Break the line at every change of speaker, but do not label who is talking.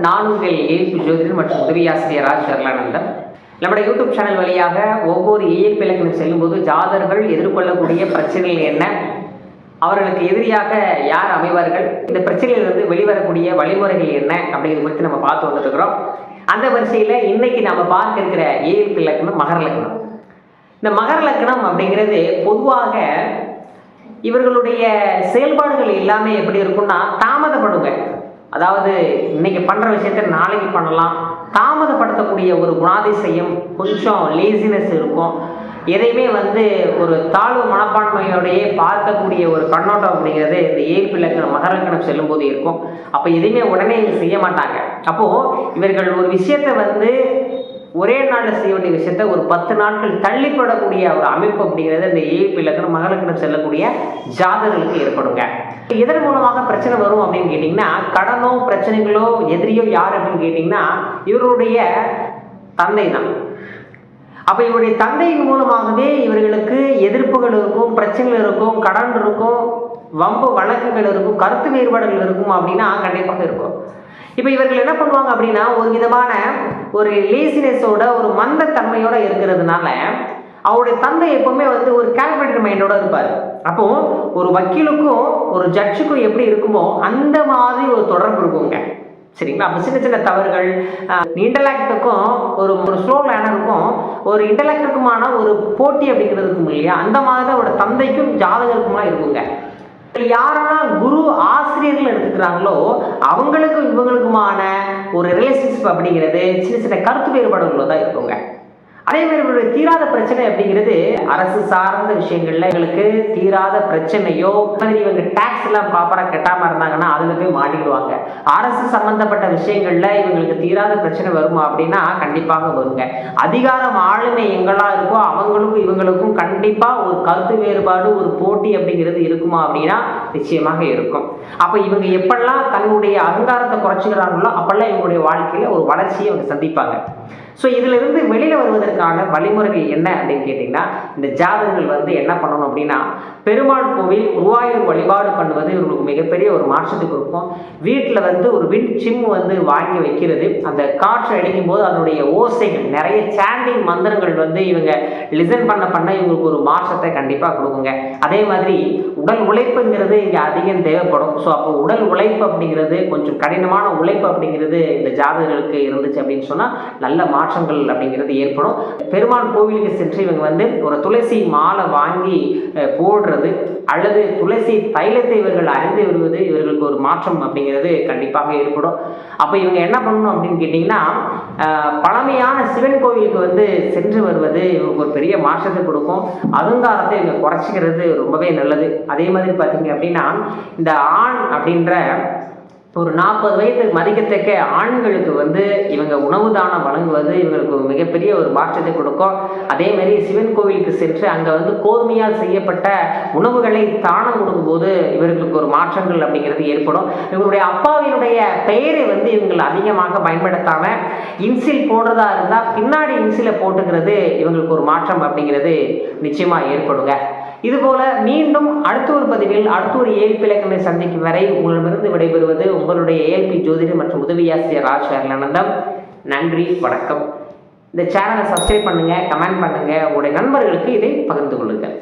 AB ஜோதிடர் மற்றும் உதவி ஆசிரியர் ராஜ் சரளானந்தம். நம்முடைய யூடியூப் சேனல் வழியாக ஒவ்வொரு இயல்பு இலக்கணம் செல்லும்போது ஜாதகர்கள் எதிர்கொள்ளக்கூடிய பிரச்சனைகள் என்ன? அவர்களுக்கு எதிரியாக யார் அமைவார்கள்? இந்த பிரச்சனையிலிருந்து வெளிவரக்கூடிய வழிமுறைகள் என்ன? அப்படிங்கிறது குறித்து நம்ம பார்த்து வந்துட்டுருக்கிறோம். அந்த வரிசையில் இன்னைக்கு நம்ம பார்க்க இருக்கிற இயல்பு இலக்கணம் மகர லக்னம். இந்த மகர லக்னம் அப்படிங்கிறது பொதுவாக இவர்களுடைய செயல்பாடுகள் எல்லாமே எப்படி இருக்கும்னா தாமதப்படுங்க. அதாவது இன்னைக்கு பண்ணுற விஷயத்த நாளைக்கு பண்ணலாம். தாமதப்படுத்தக்கூடிய ஒரு குணாதிசயம் கொஞ்சம் லேசினஸ் இருக்கும். எதையுமே வந்து ஒரு தாழ்வு மனப்பான்மையோடையே பார்க்கக்கூடிய ஒரு கண்ணோட்டம் அப்படிங்கிறது இந்த ஏற்பு இலக்கணம் மகர செல்லும் செல்லும்போது இருக்கும். அப்போ எதையுமே உடனே செய்ய மாட்டாங்க. அப்போது இவர்கள் ஒரு விஷயத்தை வந்து ஒரே நாளில் செய்ய வேண்டிய விஷயத்த ஒரு பத்து நாட்கள் தள்ளிப்படக்கூடிய ஒரு அமைப்பு அப்படிங்கிறது இந்த ஏழ்பு இலக்கணம் மகளக்கணம் செல்லக்கூடிய ஜாதகர்களுக்கு ஏற்படுங்க. இதன் மூலமாக பிரச்சனை வரும் அப்படின்னு கேட்டிங்கன்னா கடனோ பிரச்சனைகளோ எதிரியோ யார் அப்படின்னு கேட்டிங்கன்னா இவருடைய தந்தை தான். அப்போ இவருடைய தந்தையின் மூலமாகவே இவர்களுக்கு எதிர்ப்புகள் இருக்கும் பிரச்சனைகள் இருக்கும் கடன் இருக்கும் வம்பு வழக்குகள் இருக்கும் கருத்து வேறுபாடுகள் இருக்கும் அப்படின்னா கண்டிப்பாக இருக்கும். இப்போ இவர்கள் என்ன பண்ணுவாங்க அப்படின்னா ஒரு விதமான ஒரு லேசினஸோட ஒரு மந்தத்தன்மையோட இருக்கிறதுனால அவருடைய தந்தை எப்பவுமே வந்து ஒரு கால்குலேட்டர் மைண்டோட இருப்பார். அப்போ ஒரு வக்கீலுக்கும் ஒரு ஜட்ஜுக்கும் எப்படி இருக்குமோ அந்த மாதிரி ஒரு தொடர்பு இருக்குங்க சரிங்களா? அப்போ சின்ன சின்ன தவறுகள் இன்டலாக்டுக்கும் ஒரு ஒரு ஸ்லோ லேனருக்கும் ஒரு இன்டலாக்டுக்குமான ஒரு போட்டி அப்படிங்கிறது இருக்கும் இல்லையா? அந்த மாதிரி தான் அவரோட தந்தைக்கும் ஜாதகருக்குமா இருக்குங்க. யாரெல்லாம் குரு ஆசிரியர்கள் எடுத்துக்கிறாங்களோ அவங்களுக்கும் இவங்களுக்குமான ஒரு ரிலேஷன்ஷிப் அப்படிங்கிறது சின்ன சின்ன கருத்து வேறுபாடுகளோ தான் இருக்குங்க. அதே மாதிரி இவருடைய தீராத பிரச்சனை அப்படிங்கிறது அரசு சார்ந்த விஷயங்கள்ல எங்களுக்கு தீராத பிரச்சனையோ மாதிரி இவங்க டாக்ஸ் எல்லாம் ப்ராப்பரா கட்டாம இருந்தாங்கன்னா அதுல போய் மாட்டிடுவாங்க அரசு சம்பந்தப்பட்ட விஷயங்கள்ல இவங்களுக்கு தீராத பிரச்சனை வருமா அப்படின்னா கண்டிப்பாக வருங்க. அதிகாரம் ஆளுமை எங்களா இருக்கோ அவங்களுக்கும் இவங்களுக்கும் கண்டிப்பா ஒரு கருத்து வேறுபாடு ஒரு போட்டி அப்படிங்கிறது இருக்குமா அப்படின்னா நிச்சயமாக இருக்கும். அப்ப இவங்க எப்பெல்லாம் தன்னுடைய அகங்காரத்தை குறைச்சிக்கிறாங்களோ அப்பெல்லாம் இவங்களுடைய வாழ்க்கையில ஒரு வளர்ச்சியை அவங்க சந்திப்பாங்க. ஸோ இதிலிருந்து இருந்து வருவதற்கான வழிமுறைகள் என்ன அப்படின்னு கேட்டிங்கன்னா இந்த ஜாதகங்கள் வந்து என்ன பண்ணணும் அப்படின்னா பெருமாள் கோவில் குருவாயூர் வழிபாடு பண்ணுவது இவங்களுக்கு மிகப்பெரிய ஒரு மாற்றத்தை கொடுக்கும் வீட்டில் வந்து ஒரு விண்ட் சிம் வந்து வாங்கி வைக்கிறது. அந்த காற்று அடிக்கும் போது அதனுடைய ஓசைகள் நிறைய சாண்டிங் மந்திரங்கள் வந்து இவங்க லிசன் பண்ண பண்ண இவங்களுக்கு ஒரு மாற்றத்தை கண்டிப்பாக கொடுக்குங்க. அதே மாதிரி உடல் உழைப்புங்கிறது இங்கே அதிகம் தேவைப்படும். ஸோ அப்போ உடல் உழைப்பு அப்படிங்கிறது கொஞ்சம் கடினமான உழைப்பு அப்படிங்கிறது இந்த ஜாதகர்களுக்கு இருந்துச்சு அப்படின்னு சொன்னால் நல்ல மாற்றங்கள் அப்படிங்கிறது ஏற்படும். பெருமாள் கோவிலுக்கு சென்று இவங்க வந்து ஒரு துளசி மாலை வாங்கி போடுற போடுறது அல்லது துளசி தைலத்தை இவர்கள் அறிந்து வருவது இவர்களுக்கு ஒரு மாற்றம் அப்படிங்கிறது கண்டிப்பாக ஏற்படும். அப்போ இவங்க என்ன பண்ணணும் அப்படின்னு கேட்டிங்கன்னா பழமையான சிவன் கோவிலுக்கு வந்து சென்று வருவது இவங்களுக்கு ஒரு பெரிய மாற்றத்தை கொடுக்கும். அலங்காரத்தை இவங்க குறைச்சிக்கிறது ரொம்பவே நல்லது. அதே மாதிரி பார்த்தீங்க அப்படின்னா இந்த ஆண் அப்படின்ற ஒரு நாற்பது வயதுக்கு மதிக்கத்தக்க ஆண்களுக்கு வந்து இவங்க உணவு தானம் வழங்குவது இவங்களுக்கு மிகப்பெரிய ஒரு மாற்றத்தை கொடுக்கும். அதேமாரி சிவன் கோவிலுக்கு சென்று அங்கே வந்து கோதுமையால் செய்யப்பட்ட உணவுகளை தானம் கொடுக்கும்போது இவர்களுக்கு ஒரு மாற்றங்கள் அப்படிங்கிறது ஏற்படும். இவங்களுடைய அப்பாவினுடைய பெயரை வந்து இவங்கள் அதிகமாக பயன்படுத்தாம இன்சில் போடுறதா இருந்தால் பின்னாடி இன்சிலை போட்டுக்கிறது இவங்களுக்கு ஒரு மாற்றம் அப்படிங்கிறது நிச்சயமாக ஏற்படுங்க. இதுபோல மீண்டும் அடுத்த ஒரு பதிவில் அடுத்த ஒரு ஏழ்பி இலக்கணை சந்திக்கும் வரை உங்களிடமிருந்து விடைபெறுவது உங்களுடைய ஏழ்பி ஜோதிடர் மற்றும் உதவியாசிரியர் ராஜ் சரளானந்தம் நன்றி வணக்கம். இந்த சேனலை சப்ஸ்கிரைப் பண்ணுங்க கமெண்ட் பண்ணுங்க. உங்களுடைய நண்பர்களுக்கு இதை பகிர்ந்து கொள்ளுங்கள்.